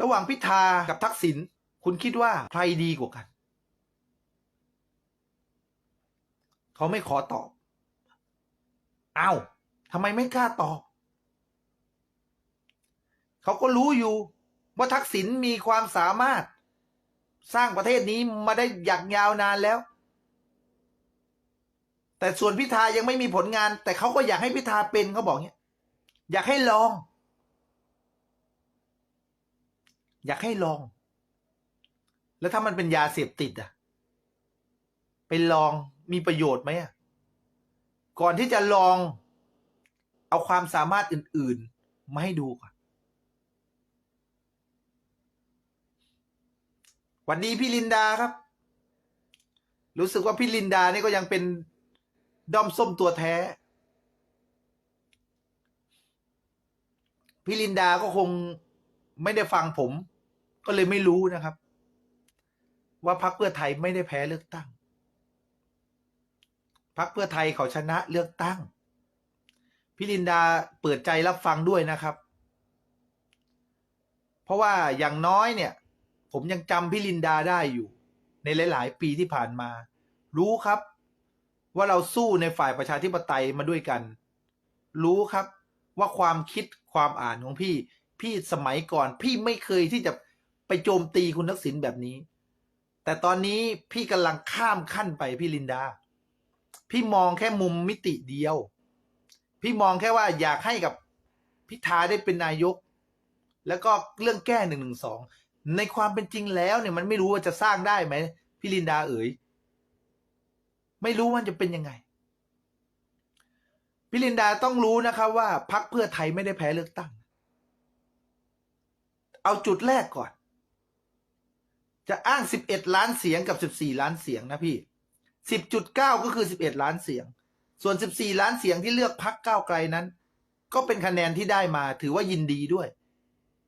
ระหว่างพิธากับทักษิณคุณคิดว่าใครดีกว่ากัน เขาไม่ขอตอบอ้าวทำไมไม่กล้าตอบ เขาก็รู้อยู่ ว่าทักษิณมีความสามารถ สร้างประเทศนี้มาได้อย่างยาวนานแล้ว แต่ส่วนพิธายังไม่มีผลงาน แต่เขาก็อยากให้พิธาเป็นเขาบอกเนี้ยอยากให้ลอง อยากให้ลอง แล้วถ้ามันเป็นยาเสพติดอะ ไปลองมีประโยชน์ไหมอะ ก่อนที่จะลอง เอาความสามารถอื่น ๆ มาให้ดูก่อน วันดีพี่ลินดาครับ รู้สึกว่าพี่ลินดานี่ก็ยังเป็นด้อมส้มตัวแท้พี่ลินดาก็คงไม่ได้ฟังผม ก็เลยไม่รู้นะครับ ว่าพรรคเพื่อไทยไม่ได้แพ้เลือกตั้งพรรคเพื่อไทยเขาชนะเลือกตั้งพี่ลินดาเปิดใจรับฟังด้วยนะครับ เพราะว่าอย่างน้อยเนี่ย ผมยังจำพี่ลินดาได้อยู่ ในหลาย ๆ ปีที่ผ่านมา รู้ครับ ว่าเราสู้ในฝ่ายประชาธิปไตยมาด้วยกัน รู้ครับว่าความคิดความอ่านของพี่ พี่สมัยก่อน พี่ไม่เคยที่จะ ไปโจมตีคุณทักษิณแบบนี้ แต่ตอนนี้พี่กำลังข้ามขั้นไปพี่ลินดา พี่มองแค่มุมมิติเดียว พี่มองแค่ว่าอยากให้กับพิธาได้เป็นนายก แล้วก็เรื่องแก้หนึ่งหนึ่งสองในความเป็นจริงแล้วเนี่ยมันไม่รู้ว่าจะสร้างได้ไหมพี่ลินดาเอ๋ยไม่รู้ว่าจะเป็นยังไงพี่ลินดาต้องรู้นะครับว่าพักเพื่อไทยไม่ได้แพ้เลือกตั้ง เอาจุดแรกก่อน จะอ้าง 11 ล้านเสียงกับ 14 ล้านเสียงนะพี่ 10.9 ก็คือ 11 ล้านเสียง ส่วน 14 ล้านเสียงที่เลือกพักก้าวไกลนั้น ก็เป็นคะแนนที่ได้มาถือว่ายินดีด้วย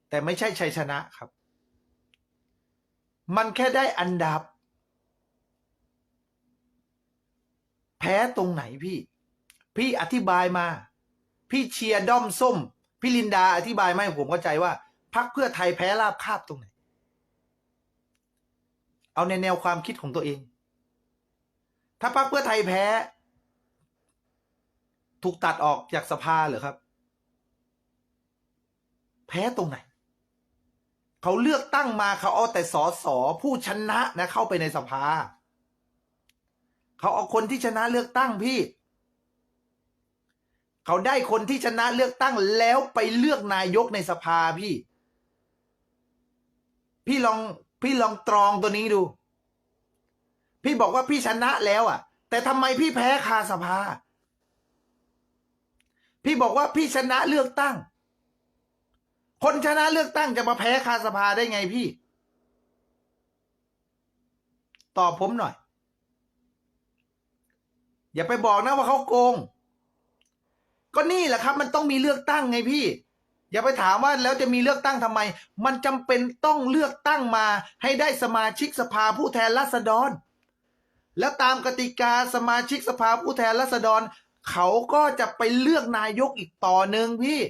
แต่ไม่ใช่ชัยชนะครับ มันแค่ได้อันดับ แพ้ตรงไหนพี่ พี่อธิบายมา พี่เชียร์ด้อมส้ม พี่ลินดาอธิบายมาให้ผมเข้าใจว่าพักเพื่อไทยแพ้ราบคาบตรงไหน เอาในแนวความคิดของตัวเอง ถ้าพักเพื่อไทยแพ้ ถูกตัดออกจากสภาเหรอครับ แพ้ตรงไหน เขาเลือกตั้งมาเขาเอาแต่สอสอผู้ชนะนะเข้าไปในสภา เขาเอาคนที่ชนะเลือกตั้งพี่เขาได้คนที่ชนะเลือกตั้งแล้วไปเลือกนายกในสภาพี่ พี่ลอง พี่ลองตรองตัวนี้ดู พี่บอกว่าพี่ชนะแล้วอะ แต่ทำไมพี่แพ้คาสภา พี่บอกว่าพี่ชนะเลือกตั้ง คนชนะเลือกตั้งจะมาแพ้คาสภาได้ไงพี่ ตอบผมหน่อย อย่าไปบอกนะว่าเขาโกง ก็นี่แหละครับ มันต้องมีเลือกตั้งไงพี่ อย่าไปถามว่าแล้วจะมีเลือกตั้งทำไม มันจำเป็นต้องเลือกตั้งมาให้ได้สมาชิกสภาผู้แทนราษฎร แล้วตามกติกาสมาชิกสภาผู้แทนราษฎร เขาก็จะไปเลือกนายกอีกต่อหนึ่งพี่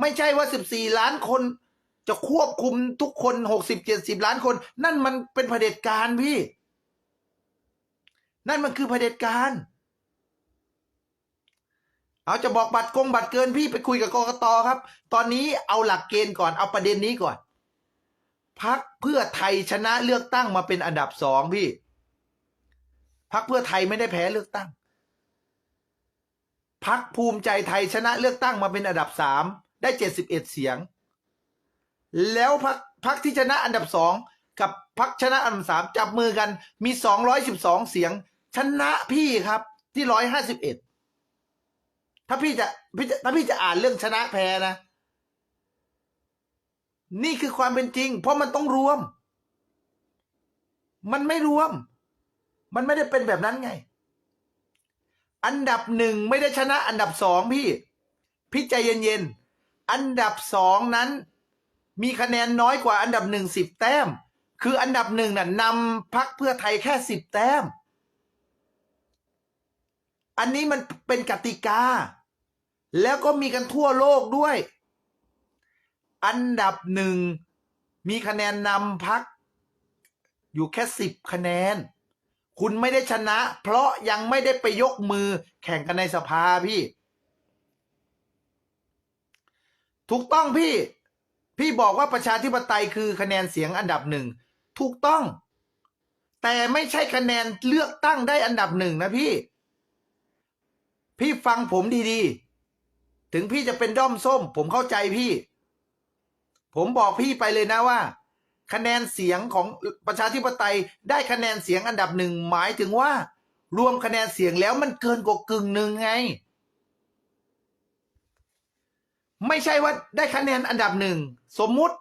ไม่ใช่ว่าสิบสี่ล้านคนจะควบคุมทุกคนหกสิบเจ็ดสิบล้านคน นั่นมันเป็นเผด็จการพี่ นั่นมันคือเผด็จการ เอาจะบอกบัตรกงบัตรเกินพี่ไปคุยกับกกตครับ ตอนนี้เอาหลักเกณฑ์ก่อนเอาประเด็นนี้ก่อนพักเพื่อไทยชนะเลือกตั้งมาเป็นอันดับสองพี่พักเพื่อไทยไม่ได้แพ้เลือกตั้งพักภูมิใจไทยชนะเลือกตั้งมาเป็นอันดับสามได้เจ็ดสิบเอ็ดเสียง แล้วพักพักที่ชนะอันดับสองกับพักชนะอันดับสามจับมือกันมีสองร้อยสิบสองเสียง ชนะพี่ครับที่ร้อยห้าสิบเอ็ด ถ้าพี่จะพี่จะถ้าพี่จะอ่านเรื่องชนะแพ้นะ นี่คือความเป็นจริง เพราะมันต้องรวม มันไม่รวม มันไม่ได้เป็นแบบนั้นไง อันดับหนึ่งไม่ได้ชนะอันดับสองพี่ พี่ใจเย็นๆ อันดับสองนั้น มีคะแนนน้อยกว่าอันดับหนึ่งสิบแต้ม คืออันดับหนึ่งน่ะนำพักเพื่อไทยแค่สิบแต้ม อันนี้มันเป็นกติกา แล้วก็มีกันทั่วโลกด้วย อันดับหนึ่งมีคะแนนนำพัก อยู่แค่สิบคะแนน คุณไม่ได้ชนะ เพราะยังไม่ได้ไปยกมือแข่งกันในสภาพี่ ถูกต้องพี่ พี่บอกว่าประชาธิปไตยคือคะแนนเสียงอันดับหนึ่งถูกต้อง แต่ไม่ใช่คะแนนเลือกตั้งได้อันดับหนึ่งนะพี่ พี่ฟังผมดีๆ ถึงพี่จะเป็นด้อมส้ม ผมเข้าใจพี่ ผมบอกพี่ไปเลยนะว่า คะแนนเสียงของประชาธิปไตยได้คะแนนเสียงอันดับหนึ่งหมายถึงว่า รวมคะแนนเสียงแล้วมันเกินกว่ากึ่งหนึ่งไง ไม่ใช่ว่าได้คะแนนอันดับหนึ่งสมมุติ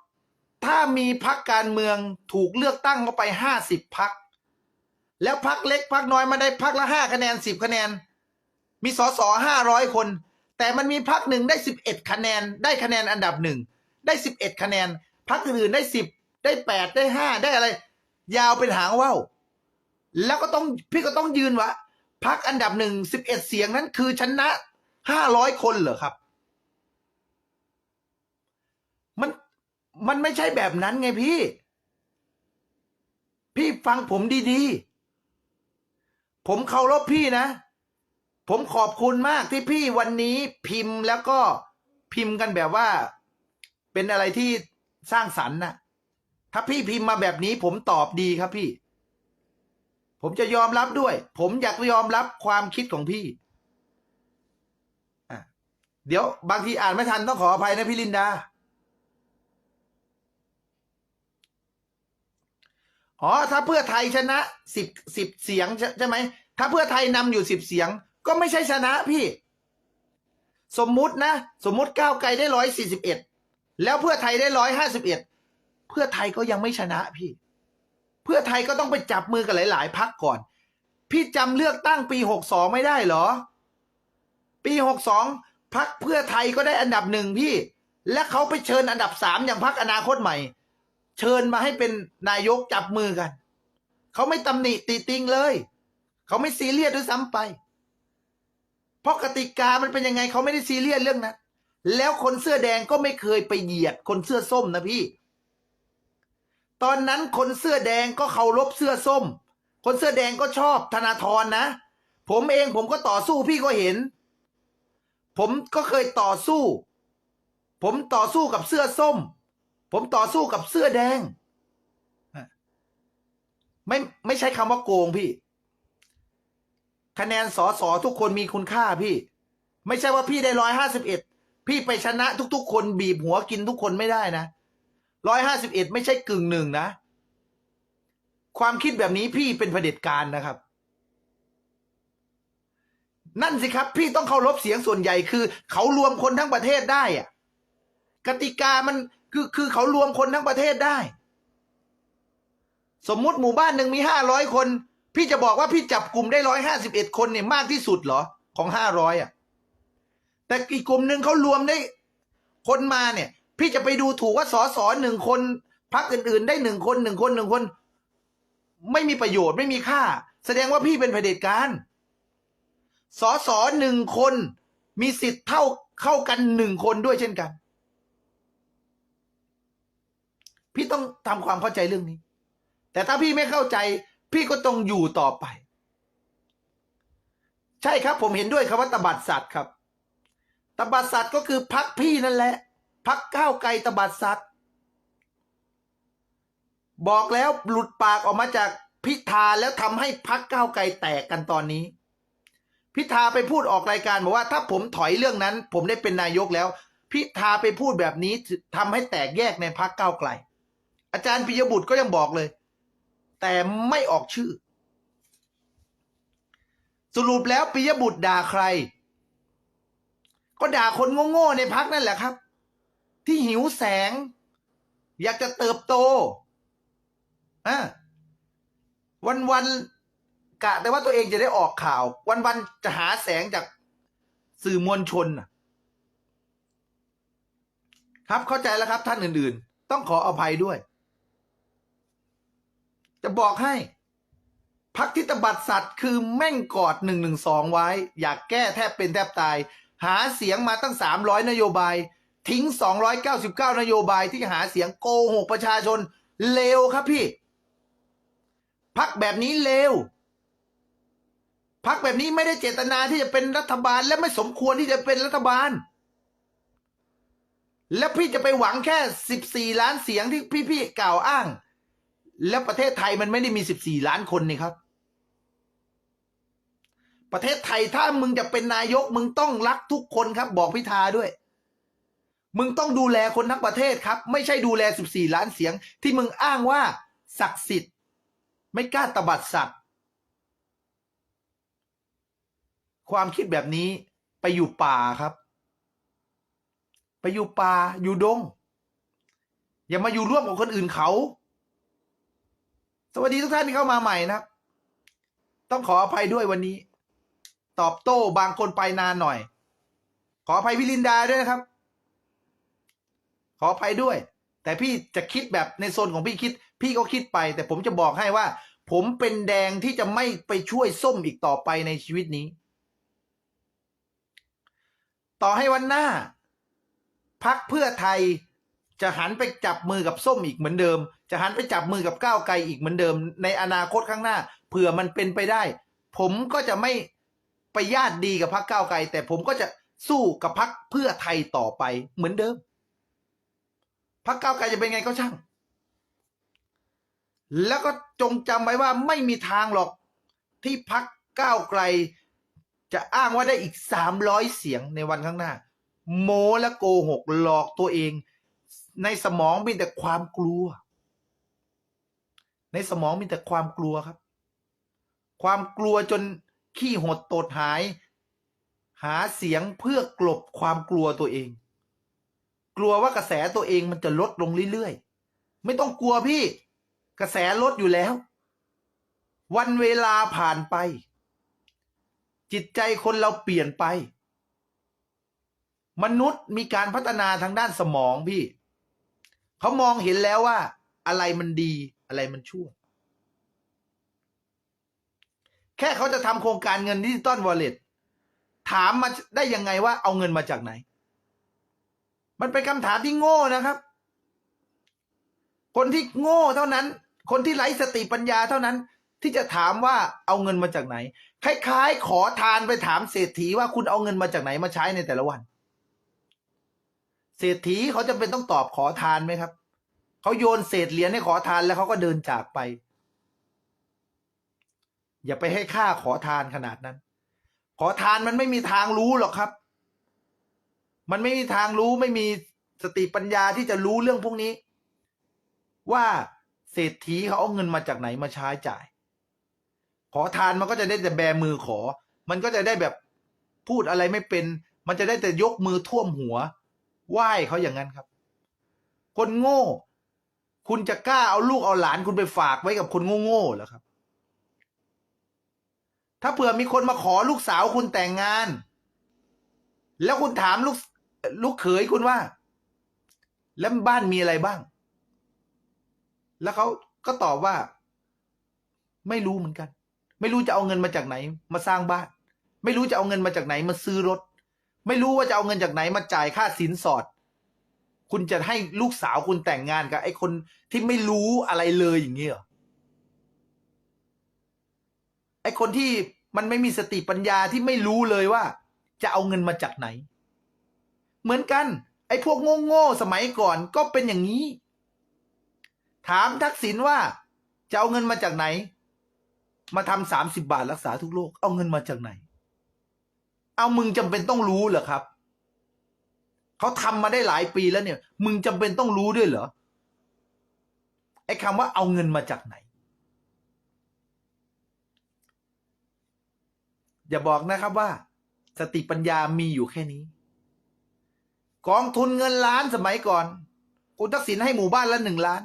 ถ้ามีพักการเมืองถูกเลือกตั้งเข้าไปห้าสิบพัก แล้วพักเล็กพักน้อยมาได้พักละห้าคะแนนสิบคะแนน มีสสห้าร้อยคน แต่มันมีพักหนึ่งได้สิบเอ็ดคะแนน ได้คะแนนอันดับหนึ่งได้สิบเอ็ดคะแนนพักอื่นได้สิบได้แปดได้ห้าได้อะไร ยาวเป็นหางว่าวแล้วก็ต้องพี่ก็ต้องยืนว่าพักอันดับหนึ่งสิบเอ็ดเสียงนั้นคือชนะห้าร้อยคนเหรอครับ มันมันไม่ใช่แบบนั้นไงพี่ พี่ฟังผมดีๆ ผมเคารพพี่นะ ผมขอบคุณมากที่พี่วันนี้พิมพ์แล้วก็พิมพ์กันแบบว่า เป็นอะไรที่สร้างสรรค์นะถ้าพี่พิมพ์มาแบบนี้ ผมตอบดีครับพี่ ผมจะยอมรับด้วย ผมอยากยอมรับความคิดของพี่เดี๋ยวบางทีอ่านไม่ทันต้องขออภัยนะพี่ลินดา อ๋อ ถ้าเพื่อไทยชนะสิบสิบเสียงใช่ไหม ถ้าเพื่อไทยนำอยู่สิบเสียง ก็ไม่ใช่ชนะพี่ สมมุตินะ สมมุติก้าวไกลได้ร้อยสี่สิบเอ็ดแล้วเพื่อไทยได้ร้อยห้าสิบเอ็ดเพื่อไทยก็ยังไม่ชนะพี่ เพื่อไทยก็ต้องไปจับมือกับหลาย ๆพักก่อน พี่จำเลือกตั้งปีหกสองไม่ได้เหรอ ปีหกสองพักเพื่อไทยก็ได้อันดับหนึ่งพี่ และเขาไปเชิญอันดับสามอย่างพักอนาคตใหม่ เชิญมาให้เป็นนายกจับมือกัน เขาไม่ตำหนิติติงเลย เขาไม่ซีเรียสด้วยซ้ำไป เพราะกติกามันเป็นยังไงเขาไม่ได้ซีเรียสเรื่องนั้นแล้วคนเสื้อแดงก็ไม่เคยไปเหยียดคนเสื้อส้มนะพี่ ตอนนั้นคนเสื้อแดงก็เคารพเสื้อส้ม คนเสื้อแดงก็ชอบธนาธรนะ ผมเองผมก็ต่อสู้พี่ก็เห็น ผมก็เคยต่อสู้ ผมต่อสู้กับเสื้อส้ม ผมต่อสู้กับเสื้อแดง ไม่ไม่ใช่คำว่าโกงพี่ คะแนนสอสอทุกคนมีคุณค่าพี่ ไม่ใช่ว่าพี่ได้ร้อยห้าสิบเอ็ดพี่ไปชนะทุก ๆ คนบีบหัวกินทุกคนไม่ได้นะร้อยห้าสิบเอ็ดไม่ใช่กึ่งหนึ่งนะ ความคิดแบบนี้พี่เป็นเผด็จการนะครับ นั่นสิครับ พี่ต้องเคารพเสียงส่วนใหญ่คือ เขารวมคนทั้งประเทศได้อะกติกามันคือคือเขารวมคนทั้งประเทศได้ สมมุติหมู่บ้านหนึ่งมีห้าร้อยคน พี่จะบอกว่าพี่จับกลุ่มได้ร้อยห้าสิบเอ็ดคนเนี่ยมากที่สุดเหรอ ของห้าร้อยอะ แต่อีกกลุ่มหนึ่งเขารวมได้ คนมาเนี่ย พี่จะไปดูถูกว่าสอสอหนึ่งคนพักอื่น ๆ ได้หนึ่งคนหนึ่งคนหนึ่งคน ไม่มีประโยชน์ไม่มีค่า แสดงว่าพี่เป็นเผด็จการสอสอหนึ่งคนมีสิทธิ์เท่าเข้ากันหนึ่งคนด้วยเช่นกัน พี่ต้องทำความเข้าใจเรื่องนี้ แต่ถ้าพี่ไม่เข้าใจ พี่ก็ต้องอยู่ต่อไป ใช่ครับผมเห็นด้วยคำว่าตบัดสัตว์ครับ ตบัดสัตว์ก็คือพักพี่นั่นแหละพักก้าวไกลตบัดสัตว์บอกแล้วหลุดปากออกมาจากพิธาแล้วทำให้พักก้าวไกลแตกกันตอนนี้ พิธาไปพูดออกรายการบอกว่า ถ้าผมถอยเรื่องนั้น ผมได้เป็นนายกแล้ว พิธาไปพูดแบบนี้ทำให้แตกแยกในพักก้าวไกล อาจารย์ปิยบุตรก็ยังบอกเลย แต่ไม่ออกชื่อ สรุปแล้วปิยบุตรด่าใคร ก็ด่าคนโง่ๆในพักนั่นแหละครับ ที่หิวแสง อยากจะเติบโตอะวันๆกะแต่ว่าตัวเองจะได้ออกข่าว วันๆจะหาแสงจากสื่อมวลชนน่ะครับเข้าใจแล้วครับท่านอื่นๆ ต้องขออภัยด้วย จะบอกให้พักทิตบัตรสัตว์คือแม่งกอดหนึ่งหนึ่งสองไว้ อยากแก้แทบเป็นแทบตาย หาเสียงมาตั้งสามร้อยนโยบาย ทิ้ง299นโยบายที่หาเสียงโกหกประชาชนเลวครับพี่ พักแบบนี้เลวพักแบบนี้ไม่ได้เจตนาที่จะเป็นรัฐบาล และไม่สมควรที่จะเป็นรัฐบาล แล้วพี่จะไปหวังแค่14ล้านเสียงที่พี่ๆกล่าวอ้าง แล้วประเทศไทยมันไม่ได้มี14ล้านคนนี่ครับ ประเทศไทยถ้ามึงจะเป็นนายก มึงต้องรักทุกคนครับ บอกพิธาด้วย มึงต้องดูแลคนทั้งประเทศครับ ไม่ใช่ดูแล14ล้านเสียง ที่มึงอ้างว่าศักดิ์สิทธิ์ ไม่กล้าตบัดสัตว์ความคิดแบบนี้ไปอยู่ป่าครับ ไปอยู่ป่าอยู่ดง อย่ามาอยู่ร่วมกับคนอื่นเขา สวัสดีทุกท่านที่เข้ามาใหม่นะครับ ต้องขออภัยด้วยวันนี้ ตอบโต้บางคนไปนานหน่อย ขออภัยพี่ลินดาด้วยนะครับ ขออภัยด้วย แต่พี่จะคิดแบบในโซนของพี่คิด พี่ก็คิดไป แต่ผมจะบอกให้ว่า ผมเป็นแดงที่จะไม่ไปช่วยส้มอีกต่อไปในชีวิตนี้ ต่อให้วันหน้าพักเพื่อไทย จะหันไปจับมือกับส้มอีกเหมือนเดิม จะหันไปจับมือกับก้าวไกลอีกเหมือนเดิม ในอนาคตข้างหน้า เผื่อมันเป็นไปได้ ผมก็จะไม่ไปญาติดีกับพักก้าวไกล แต่ผมก็จะสู้กับพักเพื่อไทยต่อไปเหมือนเดิมพักก้าวไกลจะเป็นไงก็ช่าง แล้วก็จงจำไว้ว่าไม่มีทางหรอกที่พักก้าวไกล จะอ้างว่าได้อีกสามร้อยเสียงในวันข้างหน้า โมและโกหกหลอกตัวเอง ในสมองมีแต่ความกลัว ในสมองมีแต่ความกลัวครับ ความกลัวจนขี้หดตดหาย หาเสียงเพื่อกลบความกลัวตัวเอง กลัวว่ากระแสตัวเองมันจะลดลงเรื่อยๆ ไม่ต้องกลัวพี่ กระแสลดอยู่แล้ว วันเวลาผ่านไป จิตใจคนเราเปลี่ยนไป มนุษย์มีการพัฒนาทางด้านสมองพี่ เขามองเห็นแล้วว่า อะไรมันดีอะไรมันชั่ว แค่เขาจะทำโครงการเงินดิจิตอลวอลเล็ตถามมาได้ยังไงว่าเอาเงินมาจากไหน มันเป็นคำถามที่โง่นะครับ คนที่โง่เท่านั้น คนที่ไร้สติปัญญาเท่านั้น ที่จะถามว่าเอาเงินมาจากไหน คล้าย ๆ ขอทานไปถามเศรษฐีว่าคุณเอาเงินมาจากไหนมาใช้ในแต่ละวัน เศรษฐีเขาจะเป็นต้องตอบขอทานไหมครับ เขาโยนเศษเหรียญให้ขอทานแล้วเขาก็เดินจากไป อย่าไปให้ค่าขอทานขนาดนั้น ขอทานมันไม่มีทางรู้หรอกครับ มันไม่มีทางรู้ไม่มีสติปัญญาที่จะรู้เรื่องพวกนี้ ว่าเศรษฐีเขาเอาเงินมาจากไหนมาใช้จ่าย ขอทานมันก็จะได้แต่แบมือขอ มันก็จะได้แบบพูดอะไรไม่เป็น มันจะได้แต่ยกมือท่วมหัว ไหว้เขาอย่างนั้นครับ คนโง่ คุณจะกล้าเอาลูกเอาหลานคุณไปฝากไว้กับคนโง่ๆเหรอครับ ถ้าเผื่อมีคนมาขอลูกสาวคุณแต่งงาน แล้วคุณถามลูกลูกเขยคุณว่า แล้วบ้านมีอะไรบ้าง แล้วเขาก็ตอบว่า ไม่รู้เหมือนกัน ไม่รู้จะเอาเงินมาจากไหน มาสร้างบ้าน ไม่รู้จะเอาเงินมาจากไหนมาซื้อรถ ไม่รู้ว่าจะเอาเงินจากไหนมาจ่ายค่าสินสอด คุณจะให้ลูกสาวคุณแต่งงานกับไอ้คนที่ไม่รู้อะไรเลยอย่างนี้เหรอไอ้คนที่มันไม่มีสติปัญญาที่ไม่รู้เลยว่า จะเอาเงินมาจากไหน เหมือนกัน ไอ้พวกโง่ๆสมัยก่อนก็เป็นอย่างนี้ ถามทักษิณว่า จะเอาเงินมาจากไหน มาทำสามสิบบาทรักษาทุกโรคเอาเงินมาจากไหน เอามึงจำเป็นต้องรู้เหรอครับ เขาทำมาได้หลายปีแล้วเนี่ย มึงจำเป็นต้องรู้ด้วยเหรอ ไอ้คำว่าเอาเงินมาจากไหน อย่าบอกนะครับว่า สติปัญญามีอยู่แค่นี้ กองทุนเงินล้านสมัยก่อน คุณทักษิณให้หมู่บ้านละหนึ่งล้าน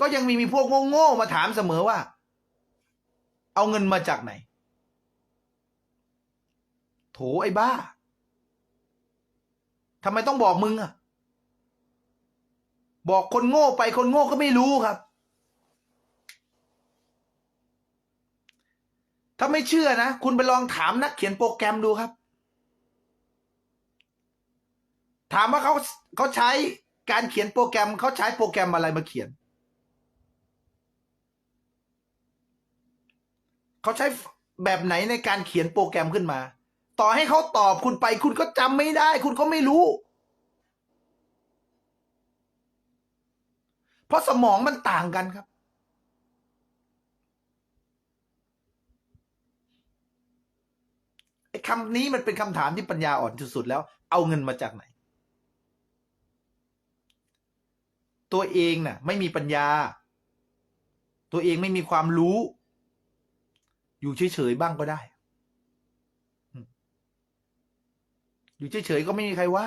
ก็ยังมีมีพวกโง่ๆมาถามเสมอว่า เอาเงินมาจากไหน โถไอ้บ้าทำไมต้องบอกมึงอะบอกคนโง่ไปคนโง่ก็ไม่รู้ครับ ถ้าไม่เชื่อนะ คุณไปลองถามนักเขียนโปรแกรมดูครับ ถามว่าเขาเขาใช้การเขียนโปรแกรมเขาใช้โปรแกรมอะไรมาเขียน เขาใช้แบบไหนในการเขียนโปรแกรมขึ้นมา ต่อให้เขาตอบคุณไป คุณก็จำไม่ได้ คุณก็ไม่รู้ เพราะสมองมันต่างกันครับ ไอ้คำนี้มันเป็นคำถามที่ปัญญาอ่อนที่สุดแล้ว เอาเงินมาจากไหน ตัวเองน่ะ ไม่มีปัญญา ตัวเองไม่มีความรู้ อยู่เฉยๆบ้างก็ได้อืม อยู่เฉยๆก็ไม่มีใครว่า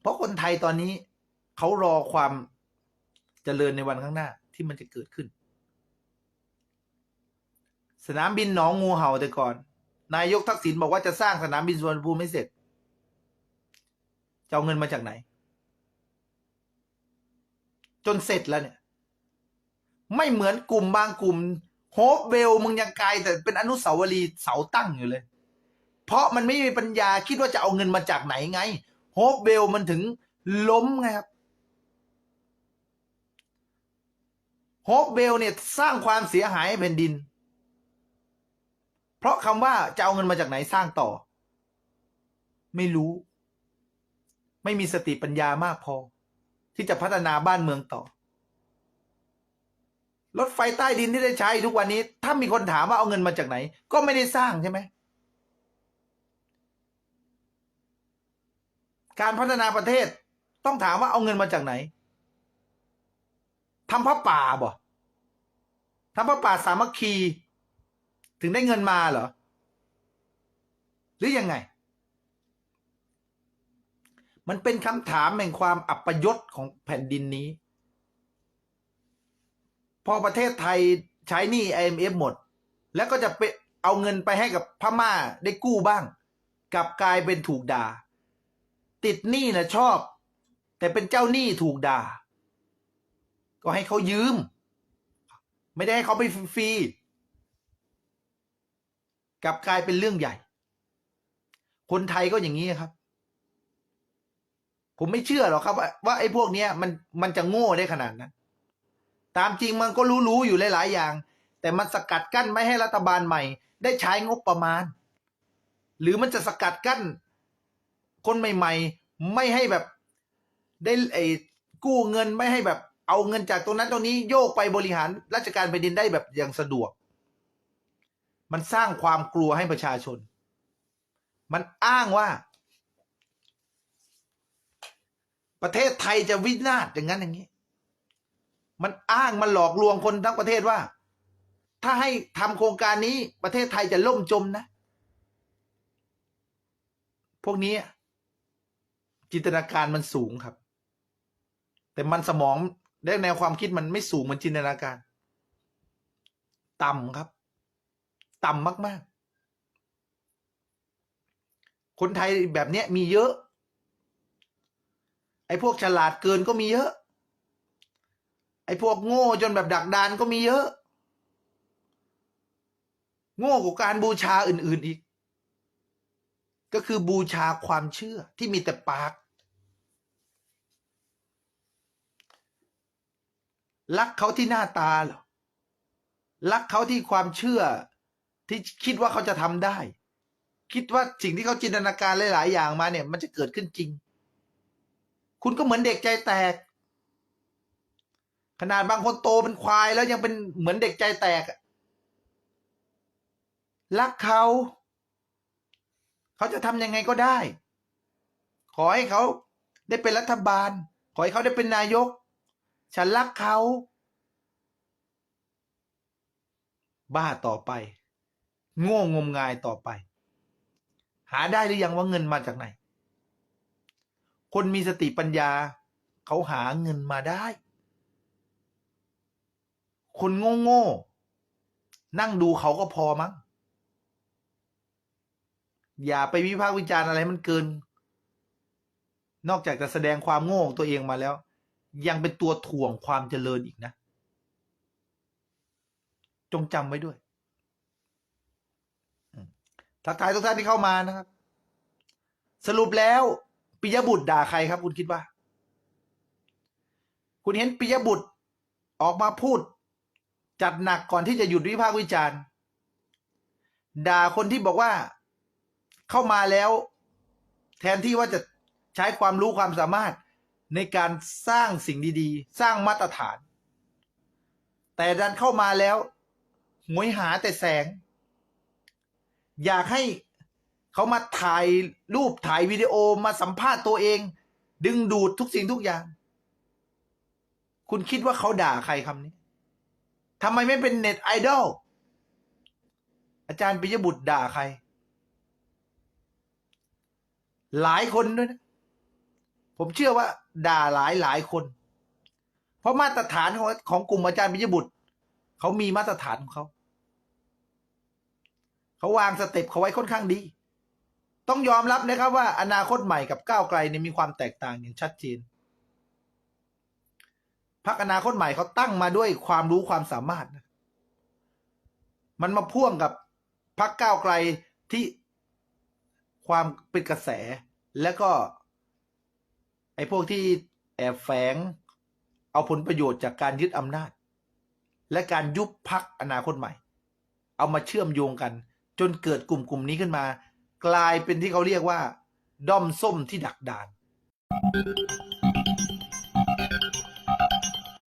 เพราะคนไทยตอนนี้เขารอความเจริญในวันข้างหน้าที่มันจะเกิดขึ้น สนามบินหนองงูเห่าแต่ก่อน นายกทักษิณบอกว่าจะสร้างสนามบินสุวรรณภูมิไม่เสร็จจะเอาเงินมาจากไหน จนเสร็จแล้วเนี่ย ไม่เหมือนกลุ่มบางกลุ่ม โฮปเวลมึงยังไกลแต่เป็นอนุสาวรีย์เสาตั้งอยู่เลย เพราะมันไม่มีปัญญาคิดว่าจะเอาเงินมาจากไหนไงโฮปเวลมันถึงล้มไงครับโฮปเวลเนี่ยสร้างความเสียหายให้แผ่นดิน เพราะคำว่าจะเอาเงินมาจากไหนสร้างต่อ ไม่รู้ ไม่มีสติปัญญามากพอ ที่จะพัฒนาบ้านเมืองต่อ รถไฟใต้ดินที่ได้ใช้ทุกวันนี้ ถ้ามีคนถามว่าเอาเงินมาจากไหน ก็ไม่ได้สร้างใช่ไหมการพัฒนาประเทศต้องถามว่าเอาเงินมาจากไหนทำพระป่าบ่ทำพระป่าสามัคคี ถึงได้เงินมาเหรอ หรือยังไง มันเป็นคำถามแห่งความอัปยศของแผ่นดินนี้ พอประเทศไทยใช้หนี้ IMF หมด แล้วก็จะไปเอาเงินไปให้กับพม่าได้กู้บ้าง กลับกลายเป็นถูกด่า ติดหนี้นะชอบ แต่เป็นเจ้าหนี้ถูกด่า ก็ให้เขายืม ไม่ได้ให้เขาไปฟรีกลับกลายเป็นเรื่องใหญ่ คนไทยก็อย่างนี้ครับ ผมไม่เชื่อหรอกครับ ว่าไอ้พวกนี้มันมันจะโง่ได้ขนาดนั้น ตามจริงมันก็รู้ๆอยู่หลาย ๆ อย่าง แต่มันสกัดกั้นไม่ให้รัฐบาลใหม่ ได้ใช้งบประมาณ หรือมันจะสกัดกั้น คนใหม่ ๆ ไม่ให้แบบได้ไอ้กู้เงินไม่ให้แบบ เอาเงินจากตรงนั้นตรงนี้โยกไปบริหารราชการแผ่นดินได้แบบอย่างสะดวก มันสร้างความกลัวให้ประชาชน มันอ้างว่า ประเทศไทยจะวินาศอย่างนั้นอย่างนี้ มันอ้างมันหลอกลวงคนทั้งประเทศว่า ถ้าให้ทำโครงการนี้ประเทศไทยจะล่มจมนะ พวกนี้ จินตนาการมันสูงครับ แต่มันสมองและแนวความคิดมันไม่สูงเหมือนจินตนาการ ต่ำครับ ต่ำมาก ๆ คนไทยแบบเนี้ยมีเยอะ ไอ้พวกฉลาดเกินก็มีเยอะ ไอ้พวกโง่จนแบบดักดานก็มีเยอะ โง่กว่าการบูชาอื่น ๆอีก ก็คือบูชาความเชื่อที่มีแต่ปาก รักเขาที่หน้าตาเหรอ รักเขาที่ความเชื่อที่คิดว่าเขาจะทำได้ คิดว่าสิ่งที่เขาจินตนาการหลาย ๆ อย่างมาเนี่ย มันจะเกิดขึ้นจริง คุณก็เหมือนเด็กใจแตก ขนาดบางคนโตเป็นควายแล้วยังเป็นเหมือนเด็กใจแตกอะรักเขา เขาจะทำยังไงก็ได้ ขอให้เขาได้เป็นรัฐบาล ขอให้เขาได้เป็นนายก ฉันรักเขา บ้าต่อไป โง่งมงายต่อไป หาได้หรือยังว่าเงินมาจากไหน คนมีสติปัญญา เขาหาเงินมาได้ คนโง่โง่ๆนั่งดูเขาก็พอมั้งอย่าไปวิพากษ์วิจารณ์อะไรมันเกิน นอกจากจะแสดงความโง่ของตัวเองมาแล้ว ยังเป็นตัวถ่วงความเจริญอีกนะ จงจำไว้ด้วยทักทายทุกท่านที่เข้ามานะครับ สรุปแล้วปิยบุตรด่าใครครับ คุณคิดว่า คุณเห็นปิยบุตรออกมาพูด จัดหนักก่อนที่จะหยุดวิพากษ์วิจารณ์ ด่าคนที่บอกว่าเข้ามาแล้ว แทนที่ว่าจะใช้ความรู้ความสามารถในการสร้างสิ่งดีๆ สร้างมาตรฐาน แต่ดันเข้ามาแล้วหวยหาแต่แสง อยากให้เขามาถ่ายรูปถ่ายวิดีโอมาสัมภาษณ์ตัวเอง ดึงดูดทุกสิ่งทุกอย่าง คุณคิดว่าเขาด่าใครคำนี้ ทำไมไม่เป็นเน็ตไอดอลอาจารย์ปิยบุตรด่าใคร หลายคนด้วยนะผมเชื่อว่า ด่าหลายหลายคน เพราะมาตรฐานของของกลุ่มอาจารย์ปิยบุตรเขามีมาตรฐานของเขาเขาวางสเต็ปเขาไว้ค่อนข้างดี ต้องยอมรับนะครับว่าอนาคตใหม่กับก้าวไกลเนี่ยมีความแตกต่างอย่างชัดเจน พักอนาคตใหม่เขาตั้งมาด้วยความรู้ความสามารถนะมันมาพ่วงกับพักก้าวไกลที่ความเป็นกระแส แล้วก็ ไอ้พวกที่แอบแฝง เอาผลประโยชน์จากการยึดอำนาจ และการยุบพักอนาคตใหม่ เอามาเชื่อมโยงกัน จนเกิดกลุ่มกลุ่มนี้ขึ้นมา กลายเป็นที่เขาเรียกว่า ด้อมส้มที่ดักดาน